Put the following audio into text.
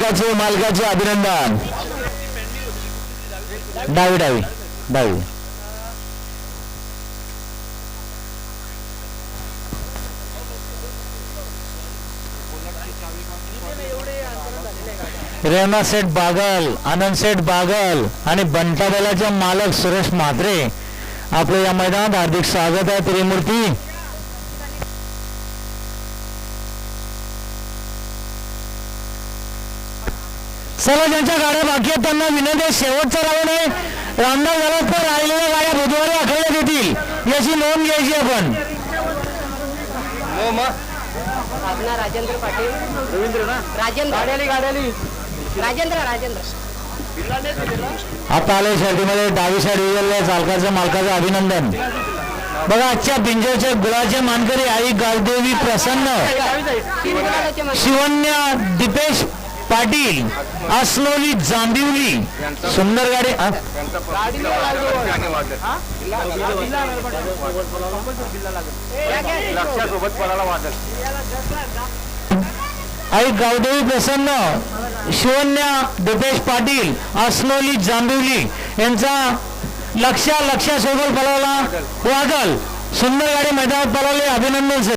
मालकाचे मालकाचे अभिनंदन. डावी डावी डावी. रेमा सेठ बागल आनंद सेठ बागल आणि बंटाबलाचे मालक सुरेश म्हात्रे. आपलं या मैदानात हार्दिक स्वागत आहे त्रिमूर्ती सर्व ज्यांच्या गाड्या बाकी आहेत. त्यांना विनंती आहे, शेवटचा राऊंड आहे. रामदास झाला तर राहिलेल्या गाड्या बुधवारी आखण्यात येतील. याची नोंद घ्यायची आपण. आपला राजेंद्र पाटील. रवींद्र ना? राजेंद्र. गाड्याली गाड्याली. राजेंद्र राजेंद्र. आता आले शर्टीमध्ये डावी साईड उजळल्या चालकाचं मालकाचं अभिनंदन. बघा आजच्या बिंजोरच्या गुळाचे मानकरी आई गावदेवी प्रसन्न. शिवन्या दिपेश पाटील असलोली जांभिवली सुंदर गाडी आई गावदेवी प्रसन्न शिवन्या दिपेश पाटील असलोली जांभिवली यांचा लक्षा लक्षासोबत बोलावला वादल सुंदर गाडी मैदानात बोलावले अभिनंदन सर.